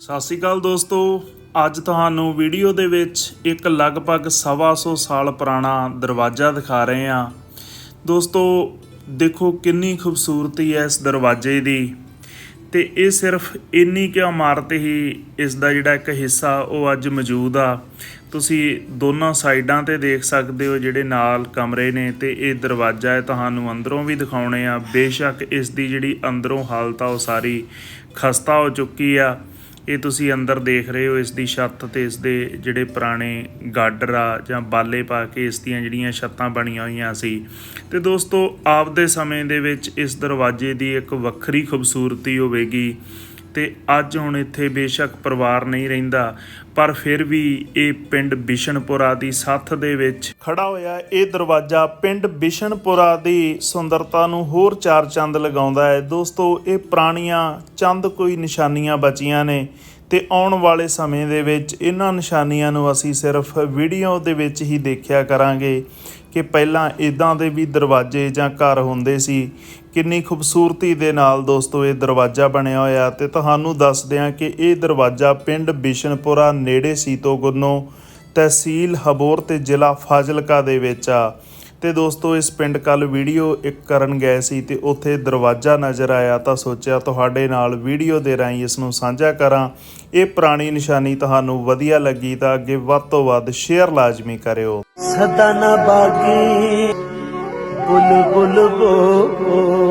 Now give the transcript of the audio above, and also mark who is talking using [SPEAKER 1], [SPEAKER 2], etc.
[SPEAKER 1] ਸਤਿ ਸ਼੍ਰੀ ਅਕਾਲ ਦੋਸਤੋ। ਅੱਜ ਤੁਹਾਨੂੰ ਵੀਡੀਓ ਦੇ ਵਿੱਚ ਇੱਕ ਲਗਭਗ ਸਵਾ ਸੌ ਸਾਲ ਪੁਰਾਣਾ ਦਰਵਾਜ਼ਾ ਦਿਖਾ ਰਹੇ ਹਾਂ। ਦੋਸਤੋ, ਦੇਖੋ ਕਿੰਨੀ ਖੂਬਸੂਰਤੀ ਹੈ ਇਸ ਦਰਵਾਜ਼ੇ ਦੀ। ਤੇ ਇਹ ਸਿਰਫ ਇੰਨੀ ਕਿ ਇਮਾਰਤ ਹੀ ਇਸ ਦਾ ਜਿਹੜਾ ਇੱਕ ਹਿੱਸਾ ਉਹ ਅੱਜ ਮੌਜੂਦ ਆ। ਤੁਸੀਂ ਦੋਨਾਂ ਸਾਈਡਾਂ ਤੇ ਦੇਖ ਸਕਦੇ ਹੋ ਜਿਹੜੇ ਨਾਲ ਕਮਰੇ ਨੇ ਤੇ ਇਹ ਦਰਵਾਜ਼ਾ ਹੈ ਤੁਹਾਨੂੰ ਅੰਦਰੋਂ ਵੀ ਦਿਖਾਉਣੇ ਆ। ਬੇਸ਼ੱਕ ਇਸ ਦੀ ਜਿਹੜੀ ਅੰਦਰੋਂ ਹਾਲਤ ਆ ਉਹ ਸਾਰੀ ਖਸਤਾ ਹੋ ਚੁੱਕੀ ਆ। ਇਹ ਤੁਸੀਂ ਅੰਦਰ ਦੇਖ ਰਹੇ ਹੋ ਇਸ ਦੀ ਛੱਤ ਤੇ ਇਸ ਦੇ ਜਿਹੜੇ ਪੁਰਾਣੇ ਗਾਡਰ ਆ ਜਾਂ ਬਾਲੇ ਪਾ ਕੇ ਇਸ ਦੀਆਂ ਜਿਹੜੀਆਂ ਛੱਤਾਂ ਬਣੀਆਂ ਹੋਈਆਂ ਸੀ। ਤੇ ਦੋਸਤੋ, ਆਪਦੇ ਸਮੇਂ ਦੇ ਵਿੱਚ ਇਸ ਦਰਵਾਜ਼ੇ ਦੀ ਇੱਕ ਵੱਖਰੀ ਖੂਬਸੂਰਤੀ ਹੋਵੇਗੀ। ਤੇ ਅੱਜ ਹੁਣ ਇੱਥੇ ਬੇਸ਼ੱਕ ਪਰਿਵਾਰ ਨਹੀਂ ਰਹਿੰਦਾ, ਪਰ ਫਿਰ ਵੀ ਇਹ ਪਿੰਡ ਬਿਸ਼ਨਪੁਰਾ ਦੀ ਸੱਥ ਦੇ ਵਿੱਚ ਖੜਾ ਹੋਇਆ ਇਹ ਦਰਵਾਜ਼ਾ ਪਿੰਡ ਬਿਸ਼ਨਪੁਰਾ ਦੀ ਸੁੰਦਰਤਾ ਨੂੰ ਹੋਰ ਚਾਰ ਚੰਦ ਲਗਾਉਂਦਾ ਹੈ। ਦੋਸਤੋ, ਇਹ ਪੁਰਾਣੀਆਂ ਚੰਦ ਕੋਈ ਨਿਸ਼ਾਨੀਆਂ ਬਚੀਆਂ ਨੇ ਤੇ ਆਉਣ ਵਾਲੇ ਸਮੇਂ ਦੇ ਵਿੱਚ ਇਹਨਾਂ ਨਿਸ਼ਾਨੀਆਂ ਨੂੰ ਅਸੀਂ ਸਿਰਫ ਵੀਡੀਓ ਦੇ ਵਿੱਚ ਹੀ ਦੇਖਿਆ ਕਰਾਂਗੇ। ਕਿ ਪਹਿਲਾਂ ਇਦਾਂ ਦੇ ਵੀ ਦਰਵਾਜ਼ੇ ਜਾਂ ਘਰ ਹੁੰਦੇ ਸੀ। ਕਿੰਨੀ ਖੂਬਸੂਰਤੀ ਦੇ ਨਾਲ ਦੋਸਤੋ ਇਹ ਦਰਵਾਜ਼ਾ ਬਣਿਆ ਹੋਇਆ ਤੇ ਤੁਹਾਨੂੰ ਦੱਸਦੇ ਹਾਂ ਕਿ ਇਹ ਦਰਵਾਜ਼ਾ ਪਿੰਡ ਬਿਸ਼ਨਪੁਰਾ ਨੇੜੇ ਸੀਤੋ ਗੁੰਨੋ ਤਹਿਸੀਲ ਹਬੋਰ ਤੇ ਜ਼ਿਲ੍ਹਾ ਫਾਜ਼ਿਲਕਾ ਦੇ ਵਿੱਚ ਆ। ਤੇ ਦੋਸਤੋ ਇਸ ਪਿੰਡ ਕੱਲ ਵੀਡੀਓ ਇੱਕ ਕਰਨ ਗਏ ਸੀ ਤੇ ਉੱਥੇ ਦਰਵਾਜ਼ਾ ਨਜ਼ਰ ਆਇਆ ਤਾਂ ਸੋਚਿਆ ਤੁਹਾਡੇ ਨਾਲ ਵੀਡੀਓ ਦੇ ਰਾਹੀਂ ਇਸ ਨੂੰ ਸਾਂਝਾ ਕਰਾਂ। ਇਹ ਪੁਰਾਣੀ ਨਿਸ਼ਾਨੀ ਤੁਹਾਨੂੰ ਵਧੀਆ ਲੱਗੀ ਤਾਂ ਅੱਗੇ ਵੱਧ ਤੋਂ ਵੱਧ ਸ਼ੇਅਰ ਲਾਜ਼ਮੀ ਕਰਿਓ।
[SPEAKER 2] ਸਦਾ ਨਾ ਬਾਗੀ ਬੁਲਬੁਲ ਬੋਲ